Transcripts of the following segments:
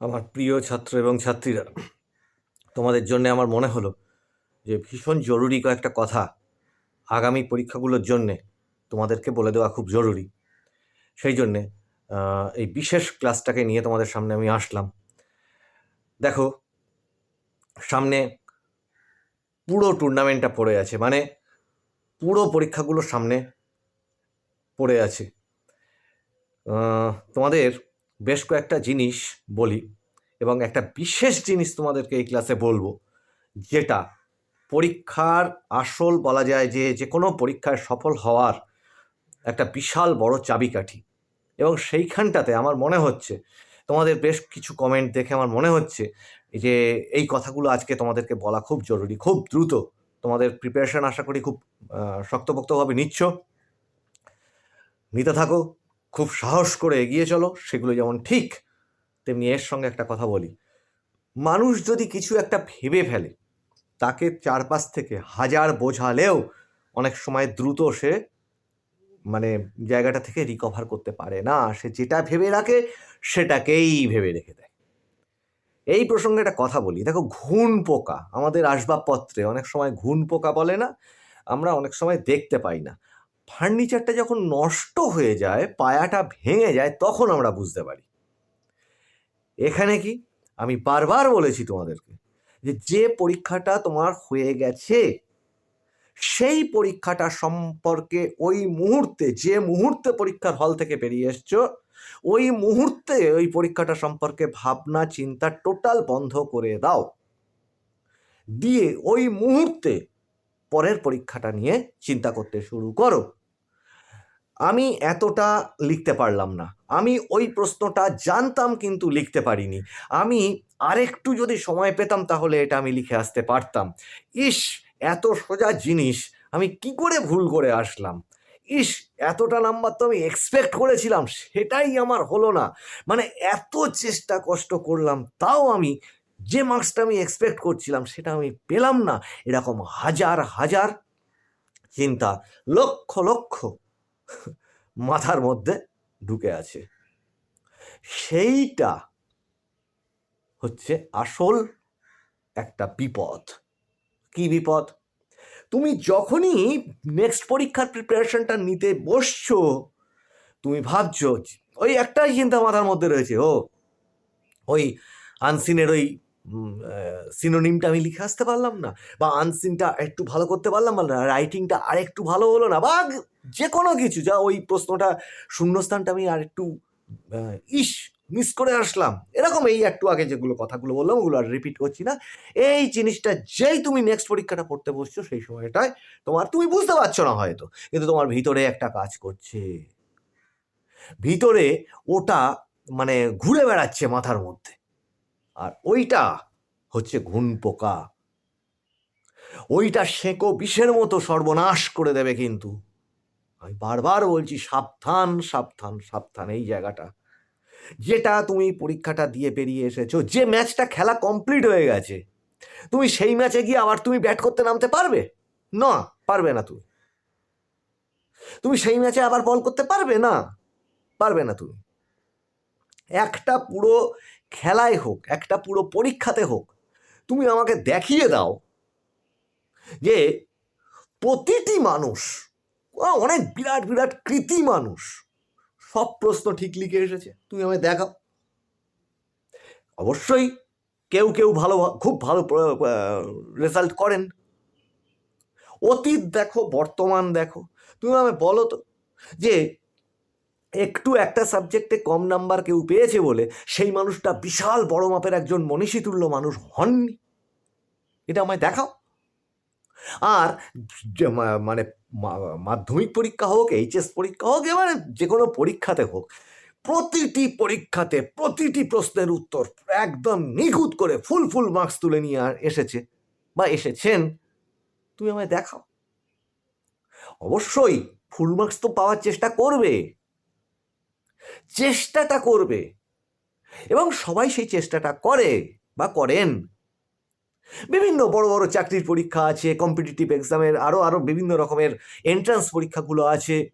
আমার প্রিয় ছাত্র এবং ছাত্রীরা, তোমাদের জন্য আমার মনে হলো যে ভীষণ জরুরি কয়েকটা কথা আগামী পরীক্ষাগুলোর জন্যে তোমাদেরকে বলে দেওয়া খুব জরুরি। সেই জন্যে এই বিশেষ ক্লাসটাকে নিয়ে তোমাদের সামনে আমি আসলাম। দেখো, সামনে পুরো টুর্নামেন্টটা পড়ে আছে মানে পুরো পরীক্ষাগুলো সামনে পড়ে আছে। তোমাদের বেশ কয়েকটা জিনিস বলি এবং একটা বিশেষ জিনিস তোমাদেরকে এই ক্লাসে বলব, যেটা পরীক্ষার আসল বলা যায় যে যে কোনো পরীক্ষায় সফল হওয়ার একটা বিশাল বড় চাবিকাঠি। এবং সেইখানটাতে আমার মনে হচ্ছে, তোমাদের বেশ কিছু কমেন্ট দেখে আমার মনে হচ্ছে যে এই কথাগুলো আজকে তোমাদেরকে বলা খুব জরুরি, খুব দ্রুত। তোমাদের প্রিপারেশন আশা করি খুব শক্তপোক্তভাবে নিচ্ছ। নিতে থাকো। খুব সাহস করে এগিয়ে চলো, সেগুলো যেমন ঠিক, তেমনি এর সঙ্গে একটা কথা বলি। মানুষ যদি কিছু একটা ভেবে ফেলে, তাকে চারপাশ থেকে হাজার বোঝালেও অনেক সময় দ্রুত সে মানে জায়গাটা থেকে রিকভার করতে পারে না। সে যেটা ভেবে রাখে, সেটাকেই ভেবে রেখে দেয়। এই প্রসঙ্গে একটা কথা বলি। দেখো, ঘুণ পোকা, আমাদের আসবাবপত্রে অনেক সময় ঘুণ পোকা বলে না, আমরা অনেক সময় দেখতে পাই না। ফার্নিচারটা যখন নষ্ট হয়ে যায়, পায়াটা ভেঙে যায়, তখন আমরা বুঝতে পারি। এখানে কি? আমি বারবার বলেছি তোমাদেরকে যে যে পরীক্ষাটা তোমার হয়ে গেছে, সেই পরীক্ষাটা সম্পর্কে ওই মুহূর্তে, যে মুহূর্তে পরীক্ষার হল থেকে বেরিয়ে এসছো, ওই মুহূর্তে ওই পরীক্ষাটা সম্পর্কে ভাবনা, চিন্তা টোটাল বন্ধ করে দাও। দিয়ে ওই মুহূর্তে পরের পরীক্ষাটা নিয়ে চিন্তা করতে শুরু করো। আমি এতটা লিখতে পারলাম না। আমি ওই প্রশ্নটা জানতাম কিন্তু লিখতে পারিনি। আমি আরেকটু যদি সময় পেতাম তাহলে এটা আমি লিখে আসতে পারতাম। ইস, এত সোজা জিনিস, আমি কি করে ভুল করে আসলাম? ইস, এতটা নাম্বার তো আমি এক্সপেক্ট করেছিলাম, সেটাই আমার হলো না। মানে এত চেষ্টা কষ্ট করলাম, তাও আমি যে মার্কসটা আমি এক্সপেক্ট করছিলাম, সেটা আমি পেলাম না। এরকম হাজার হাজার চিন্তা, লক্ষ লক্ষ মাথার মধ্যে ঢুকে আছে। সেইটা হচ্ছে আসল একটা বিপদ। কি বিপদ? তুমি যখনই নেক্সট পরীক্ষার প্রিপারেশনটা নিতে বসছো, তুমি ভাবছ, ওই একটাই চিন্তা মাথার মধ্যে রয়েছে, ও, ওই আনসিনের ওই সিনোনিমটা আমি লিখে আসতে পারলাম না, বা আনসিনটা একটু ভালো করতে পারলাম না রাইটিংটা আর একটু ভালো হলো না, বা যে কোনো কিছু, যা ওই প্রশ্নটা শূন্যস্থানটা আমি আর একটু ইস মিস করে আসলাম। এরকম এই একটু আগে যেগুলো কথাগুলো বললাম, ওগুলো আর রিপিট করছি না। এই জিনিসটা যেই তুমি নেক্সট পরীক্ষাটা পড়তে বসছো, সেই সময়টায় তোমার, তুমি বুঝতে পারছ না হয়তো, কিন্তু তোমার ভিতরে একটা কাজ করছে। ভিতরে ওটা মানে ঘুরে বেড়াচ্ছে মাথার মধ্যে। আর ওইটা হচ্ছে ঘুন পোকা। ওইটা সেঁকো বিষের মতো সর্বনাশ করে দেবে কিন্তু। আমি বারবার বলছি, সাবধান সাবধান সাবধান এই জায়গাটা। যেটা তুমি পরীক্ষাটা দিয়ে পেরিয়ে এসেছ, যে ম্যাচটা খেলা কমপ্লিট হয়ে গেছে, তুমি সেই ম্যাচে গিয়ে আবার তুমি ব্যাট করতে নামতে পারবে? না পারবে না তুমি। তুমি সেই ম্যাচে আবার বল করতে পারবে? না পারবে না তুমি। একটা পুরো খেলায় হোক, একটা পুরো পরীক্ষাতে হোক, তুমি আমাকে দেখিয়ে দাও যে প্রতিটি মানুষ অনেক বিরাট বিরাট কৃতি মানুষ, সব প্রশ্ন ঠিক লিখে এসেছে, তুমি আমায় দেখাও। অবশ্যই কেউ কেউ ভালো, খুব ভালো রেজাল্ট করেন। অতীত দেখো, বর্তমান দেখো, তুমি আমায় বলো তো যে একটু একটা সাবজেক্টে কম নাম্বার কেউ পেয়েছে বলে সেই মানুষটা বিশাল বড় মাপের একজন মনীষীতুল্য মানুষ হননি। এটা আমায় দেখাও। আর মানে মাধ্যমিক পরীক্ষা হোক এইচএস পরীক্ষা হোক, এবারে যে কোনো পরীক্ষাতে হোক, প্রতিটি পরীক্ষাতে প্রতিটি প্রশ্নের উত্তর একদম নিখুঁত করে ফুল ফুল মার্কস তুলে নিয়ে আর এসেছে বা এসেছেন। তুমি আমায় দেখাও। অবশ্যই ফুল মার্কস তো পাওয়ার চেষ্টা করবে। চেষ্টাটা করবে। এবং সবাই সেই চেষ্টাটা করে বা করেন। বিভিন্ন বড় বড় চাকরির পরীক্ষা আছে কম্পিটিটিভ এক্সামের আরও আরও বিভিন্ন রকমের এন্ট্রান্স পরীক্ষাগুলো আছে।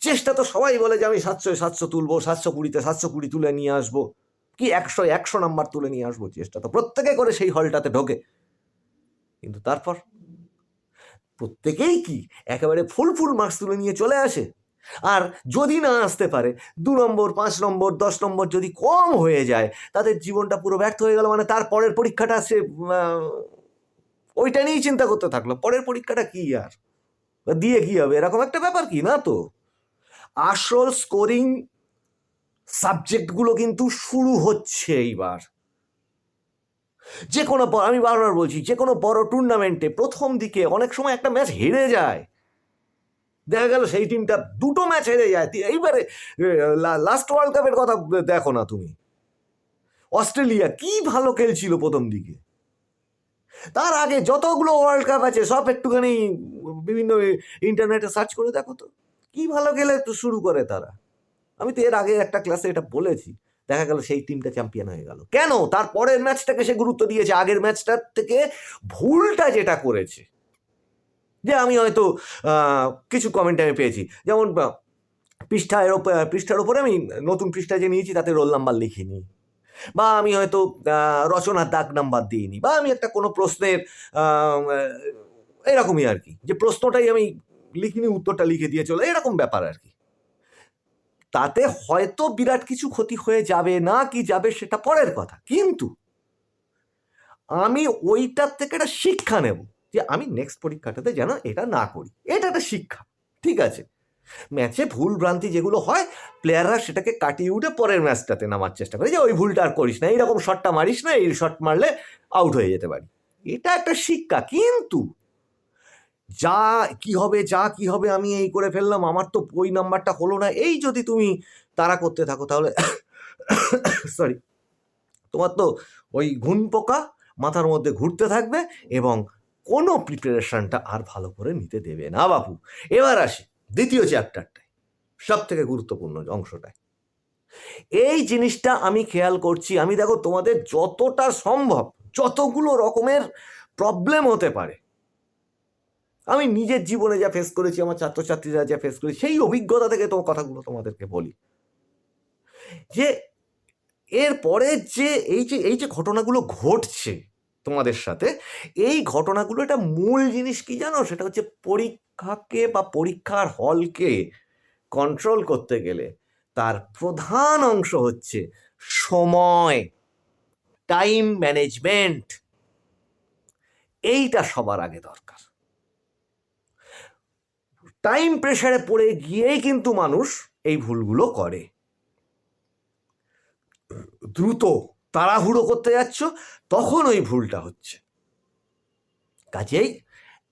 চেষ্টা তো সবাই বলে যে আমি সাতশো সাতশো তুলবো, সাতশো কুড়িতে সাতশো কুড়ি তুলে নিয়ে আসব। কি একশো একশো নাম্বার তুলে নিয়ে আসব চেষ্টা তো প্রত্যেকে করে সেই হলটাতে ঢোকে। কিন্তু তারপর প্রত্যেকেই কি একেবারে ফুল ফুল মার্কস তুলে নিয়ে চলে আসে? আর যদি না আসতে পারে, দু নম্বর, পাঁচ নম্বর, দশ নম্বর যদি কম হয়ে যায়, তাদের জীবনটা পুরো ব্যর্থ হয়ে গেল মানে তার পরের পরীক্ষাটা সে ওইটা নিয়েই চিন্তা করতে থাকল। পরের পরীক্ষাটা কি আর? দিয়ে কি হবে? এরকম একটা ব্যাপার কি না তো? আসল স্কোরিং সাবজেক্টগুলো কিন্তু শুরু হচ্ছে এইবার। যে কোনো আমি বারবার বলছি যে কোনো বড় টুর্নামেন্টে প্রথম দিকে অনেক সময় একটা ম্যাচ হেরে যায়। দেখা গেল সেই টিমটা দুটো ম্যাচ হেরে যায়। এইবারে লাস্ট ওয়ার্ল্ড কাপের কথা দেখো না তুমি। অস্ট্রেলিয়া কি ভালো খেলছিল প্রথম দিকে। তার আগে যতগুলো ওয়ার্ল্ড কাপ আছে, সব একটুখানি বিভিন্ন ইন্টারনেটে সার্চ করে দেখো তো। কি ভালো খেলে শুরু করে তারা। আমি তো এর আগে একটা ক্লাসে এটা বলেছি। দেখা গেল সেই টিমটা চ্যাম্পিয়ন হয়ে গেল। কেন? তার পরের ম্যাচটাকে সে গুরুত্ব দিয়েছে। আগের ম্যাচটার থেকে ভুলটা যেটা করেছে। যে আমি হয়তো কিছু কমেন্ট আমি পেয়েছি। যেমন পৃষ্ঠার ওপর পৃষ্ঠার ওপরে আমি নতুন পৃষ্ঠা যে নিয়েছি তাতে রোল নাম্বার লিখিনি। বা আমি হয়তো রচনার দাগ নাম্বার দিইনি। বা আমি একটা কোনো প্রশ্নের এরকমই আর কি। যে প্রশ্নটাই আমি লিখিনি, উত্তরটা লিখে দিয়ে চলে, এরকম ব্যাপার আর কি। তাতে হয়তো বিরাট কিছু ক্ষতি হয়ে যাবে না কি যাবে সেটা পরের কথা। কিন্তু আমি ওইটার থেকে একটা শিক্ষা নেব। যে আমি নেক্সট পরীক্ষাটাতে যেন এটা না করি। এটা একটা শিক্ষা, ঠিক আছে? ম্যাচে ভুল ভ্রান্তি যেগুলো হয় প্লেয়াররা সেটাকে কাটিয়ে উঠে পরের ম্যাচটাতে নামার চেষ্টা করে যে, ওই ভুলটা আর করিস না, এইরকম শটটা মারিস না, এই শট মারলে আউট হয়ে যেতে পারি। এটা একটা শিক্ষা, কিন্তু যা, কি হবে, যা, কি হবে, আমি এই করে ফেললাম, আমার তো ওই নাম্বারটা হলো না, এই যদি তুমি তারা করতে থাকো তাহলে সরি তোমার তো ওই ঘুন পোকা মাথার মধ্যে ঘুরতে থাকবে এবং কোনো প্রিপারেশনটা আর ভালো করে নিতে দেবে না, বাপু। এবার আসি দ্বিতীয় চ্যাপ্টারটায় সব থেকে গুরুত্বপূর্ণ অংশটায়। এই জিনিসটা আমি খেয়াল করছি, আমি দেখো তোমাদের যতটা সম্ভব যতগুলো রকমের প্রবলেম হতে পারে। আমি নিজের জীবনে যা ফেস করেছি, আমার ছাত্রছাত্রীরা যা ফেস করেছি, সেই অভিজ্ঞতা থেকে তোমার কথাগুলো তোমাদেরকে বলি। যে এরপরে যে এই যে এই যে ঘটনাগুলো ঘটছে তোমাদের সাথে। এই ঘটনাগুলো একটা মূল জিনিস কি জানো? সেটা হচ্ছে পরীক্ষাকে বা পরীক্ষার হলকে কন্ট্রোল করতে গেলে তার প্রধান অংশ হচ্ছে সময় টাইম ম্যানেজমেন্ট এইটা সবার আগে দরকার। টাইম প্রেশারে পড়ে গিয়েই কিন্তু মানুষ এই ভুলগুলো করে। দ্রুত তাড়াহুড়ো করতে যাচ্ছ, তখন ওই ভুলটা হচ্ছে। কাজেই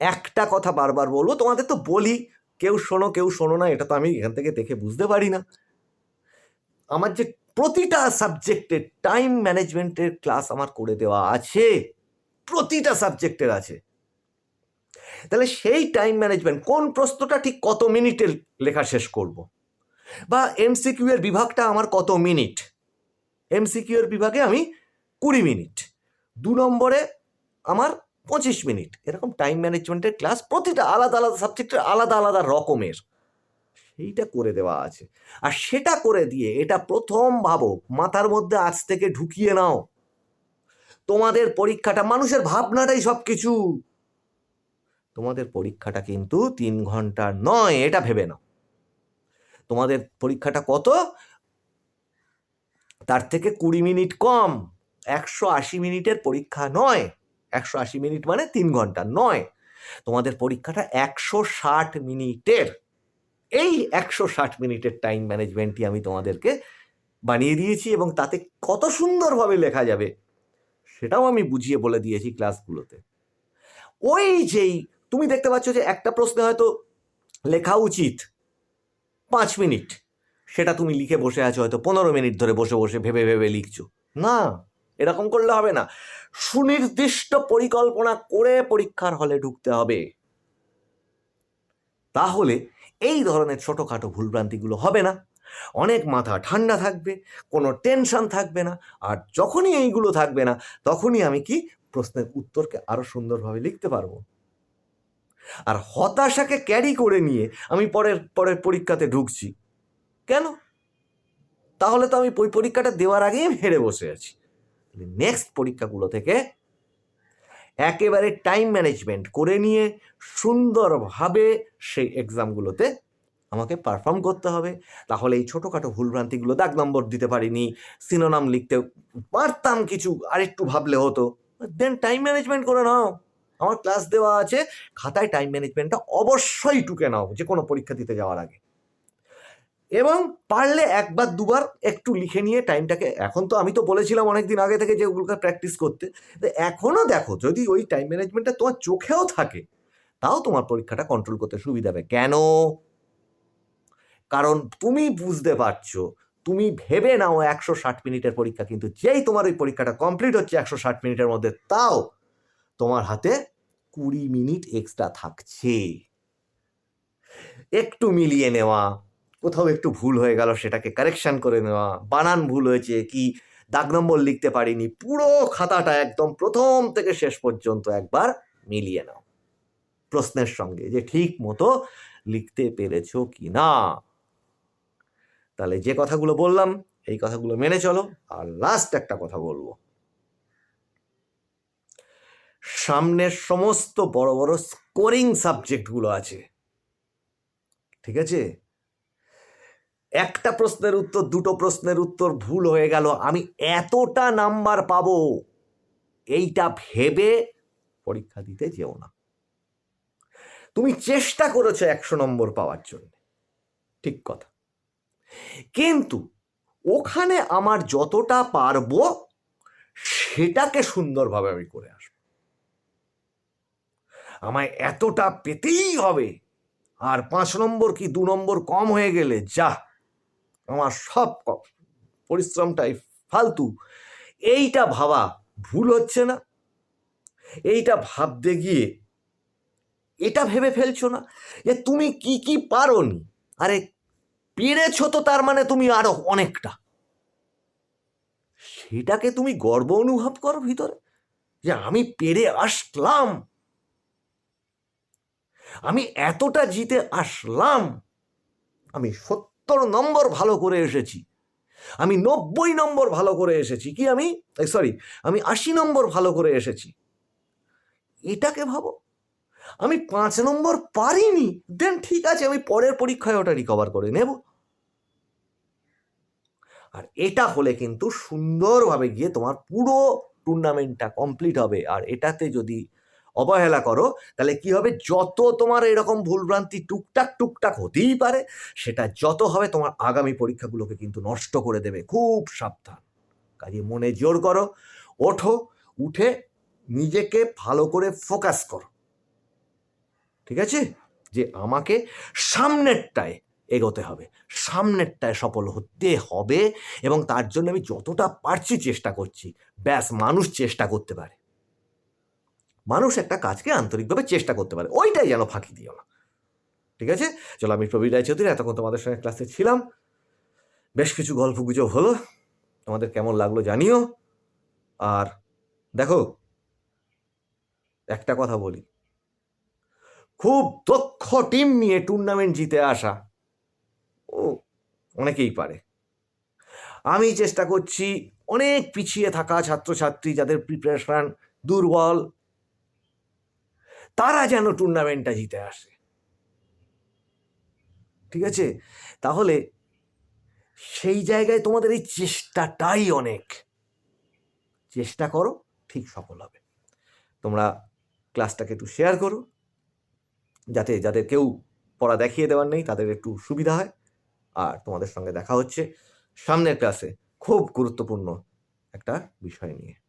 একটা কথা বারবার বলব, তোমাদের তো বলি, কেউ শোনো কেউ শোনো না, এটা তো আমি এখান থেকে দেখে বুঝতে পারি না। আমার যে প্রতিটা সাবজেক্টের টাইম ম্যানেজমেন্টের ক্লাস আমার করে দেওয়া আছে, প্রতিটা সাবজেক্টের আছে। তাহলে সেই টাইম ম্যানেজমেন্ট কোন প্রশ্নটা ঠিক কত মিনিটে লেখা শেষ করব? বা এমসিকিউ এর বিভাগটা আমার কত মিনিট এমসিকিউ এর বিভাগে আমি কুড়ি মিনিট, দু নম্বরে আমার পঁচিশ মিনিট। এরকম টাইম ম্যানেজমেন্টের ক্লাস প্রতিটা আলাদা আলাদা সাবজেক্টের আলাদা আলাদা রকমের। সেইটা করে দেওয়া আছে। আর সেটা করে দিয়ে এটা প্রথম ভাবো, মাথার মধ্যে আজ থেকে ঢুকিয়ে নাও। তোমাদের পরীক্ষাটা, মানুষের ভাবনাটাই সব কিছু তোমাদের পরীক্ষাটা কিন্তু তিন ঘণ্টার নয়, এটা ভেবে নাও। তোমাদের পরীক্ষাটা কত? তার থেকে কুড়ি মিনিট কম, একশো আশি মিনিটের পরীক্ষা নয়। একশো আশি মিনিট মানে তিন ঘণ্টা নয়। তোমাদের পরীক্ষাটা একশো ষাট মিনিটের। এই একশো ষাট মিনিটের টাইম ম্যানেজমেন্টই আমি তোমাদেরকে বানিয়ে দিয়েছি এবং তাতে কত সুন্দরভাবে লেখা যাবে সেটাও আমি বুঝিয়ে বলে দিয়েছি ক্লাসগুলোতে। ওই যেই, তুমি দেখতে পাচ্ছ যে একটা প্রশ্নে হয়তো লেখা উচিত পাঁচ মিনিট। সেটা তুমি লিখে বসে আছো হয়তো পনেরো মিনিট ধরে বসে বসে ভেবে ভেবে লিখছো। না, এরকম করলে হবে না। সুনির্দিষ্ট পরিকল্পনা করে পরীক্ষার হলে ঢুকতে হবে। তাহলে এই ধরনের ছোটোখাটো ভুলভ্রান্তিগুলো হবে না। অনেক মাথা ঠান্ডা থাকবে, কোনো টেনশন থাকবে না, আর যখনই এইগুলো থাকবে না, তখনই আমি কি প্রশ্নের উত্তরকে আরও সুন্দরভাবে লিখতে পারব। আর হতাশাকে ক্যারি করে নিয়ে আমি পরের পরের পরীক্ষাতে ঢুকছি। কেন? তাহলে তো আমি ওই পরীক্ষাটা দেওয়ার আগেই আমি হেরে বসে আছি। নেক্সট পরীক্ষাগুলো থেকে একেবারে টাইম ম্যানেজমেন্ট করে নিয়ে সুন্দরভাবে সেই এক্সামগুলোতে আমাকে পারফর্ম করতে হবে। তাহলে এই ছোটোখাটো ভুলভ্রান্তিগুলো দাগ নম্বর দিতে পারিনি সিনোনাম লিখতে পারতাম কিছু, আরেকটু ভাবলে হতো। দেন টাইম ম্যানেজমেন্ট করে নাও। আমার ক্লাস দেওয়া আছে, খাতায় টাইম ম্যানেজমেন্টটা অবশ্যই টুকে নাও, যে কোনো পরীক্ষা দিতে যাওয়ার আগে। এবং পারলে একবার, দুবার একটু লিখে নিয়ে টাইমটাকে, এখন তো আমি তো বলেছিলাম অনেক দিন আগে থেকে যে ওগুলোকে প্র্যাকটিস করতে, তো এখনও দেখো যদি ওই টাইম ম্যানেজমেন্টটা তোমার চোখেও থাকে, তাও তোমার পরীক্ষাটা কন্ট্রোল করতে সুবিধা হবে। কেন? কারণ তুমি বুঝতে পারছ, তুমি ভেবে নাও একশো ষাট মিনিটের পরীক্ষা, কিন্তু যেই তোমার ওই পরীক্ষাটা কমপ্লিট হচ্ছে একশো ষাট মিনিটের মধ্যে, তাও তোমার হাতে কুড়ি মিনিট এক্সট্রা থাকছে। একটু মিলিয়ে নেওয়া কোথাও একটু ভুল হয়ে গেল, সেটাকে কারেকশান করে নেওয়া, বানান ভুল হয়েছে, কি দাগ নম্বর লিখতে পারিনি, পুরো খাতাটা একদম প্রথম থেকে শেষ পর্যন্ত একবার মিলিয়ে নাও। প্রশ্নের সঙ্গে যে ঠিক মতো লিখতে পেরেছ কি না? তাহলে যে কথাগুলো বললাম, এই কথাগুলো মেনে চলো, আর লাস্ট একটা কথা বলব। সামনের সমস্ত বড় বড় স্কোরিং সাবজেক্টগুলো আছে। ঠিক আছে? একটা প্রশ্নের উত্তর, দুটো প্রশ্নের উত্তর, ভুল হয়ে গেল। আমি এতটা নাম্বার পাবো, এইটা ভেবে পরীক্ষা দিতে যেও না। তুমি চেষ্টা করেছ একশো নম্বর পাওয়ার জন্য। ঠিক কথা। কিন্তু ওখানে আমার যতটা পারব, সেটাকে সুন্দরভাবে আমি করে আসব। আমায় এতটা পেতেই হবে। আর পাঁচ নম্বর কি দু নম্বর কম হয়ে গেলে? যা আমার সব পরিশ্রমটাই ফালতু। এইটা ভাবা ভুল হচ্ছে না। এইটা ভাবতে গিয়ে এটা ভেবে ফেলছো না যে তুমি কি কি পারোনি। আরে পেরেছ তো তার মানে তুমি আরও অনেকটা। সেটাকে তুমি গর্ব অনুভব করো ভিতরে যে আমি পেরে আসলাম। আমি এতটা জিতে আসলাম। আমি সত্তর নম্বর ভালো করে এসেছি। আমি নব্বই নম্বর ভালো করে এসেছি। কি আমি? সরি আমি আশি নম্বর ভালো করে এসেছি। এটাকে ভাবো। আমি পাঁচ নম্বর পারিনি। দেন ঠিক আছে, আমি পরের পরীক্ষায় ওটা রিকভার করে নেব। আর এটা হলে কিন্তু সুন্দরভাবে গিয়ে তোমার পুরো টুর্নামেন্টটা কমপ্লিট হবে। আর এটাতে যদি অবহেলা করো, তাহলে কি হবে? যত তোমার এরকম ভুলভ্রান্তি টুকটাক টুকটাক হতেই পারে, সেটা যত হবে তোমার আগামী পরীক্ষাগুলোকে কিন্তু নষ্ট করে দেবে। খুব সাবধান। কাজে মনে জোর করো, ওঠো, উঠে নিজেকে ভালো করে ফোকাস করো। ঠিক আছে? যে আমাকে সামনেরটায় এগোতে হবে। সামনেরটায় সফল হতে হবে এবং তার জন্য আমি যতটা পারছি চেষ্টা করছি। ব্যাস, মানুষ চেষ্টা করতে পারে। মানুষ একটা কাজকে আন্তরিকভাবে চেষ্টা করতে পারে। ওইটাই যেন ফাঁকি দিও না। ঠিক আছে? চলো, আমি প্রবীর রায়চৌধুরী এতক্ষণ তোমাদের সঙ্গে ক্লাসে ছিলাম। বেশ কিছু গল্প গুজব হলো। তোমাদের কেমন লাগল জানিও। আর দেখো, একটা কথা বলি। খুব দক্ষ টিম নিয়ে টুর্নামেন্ট জিতে আসা, ও, অনেকেই পারে। আমি চেষ্টা করছি অনেক পিছিয়ে থাকা ছাত্রছাত্রী যাদের প্রিপারেশন দুর্বল তারা যেন টুর্নামেন্টটা জিতে আসে। ঠিক আছে? তাহলে সেই জায়গায় তোমাদের এই চেষ্টাটাই অনেক। চেষ্টা করো, ঠিক সফল হবে। তোমরা ক্লাসটাকে একটু শেয়ার করো। যাতে যাদের কেউ পড়া দেখিয়ে দেওয়ার নেই, তাদের একটু সুবিধা হয়। আর তোমাদের সঙ্গে দেখা হচ্ছে সামনের ক্লাসে খুব গুরুত্বপূর্ণ একটা বিষয় নিয়ে।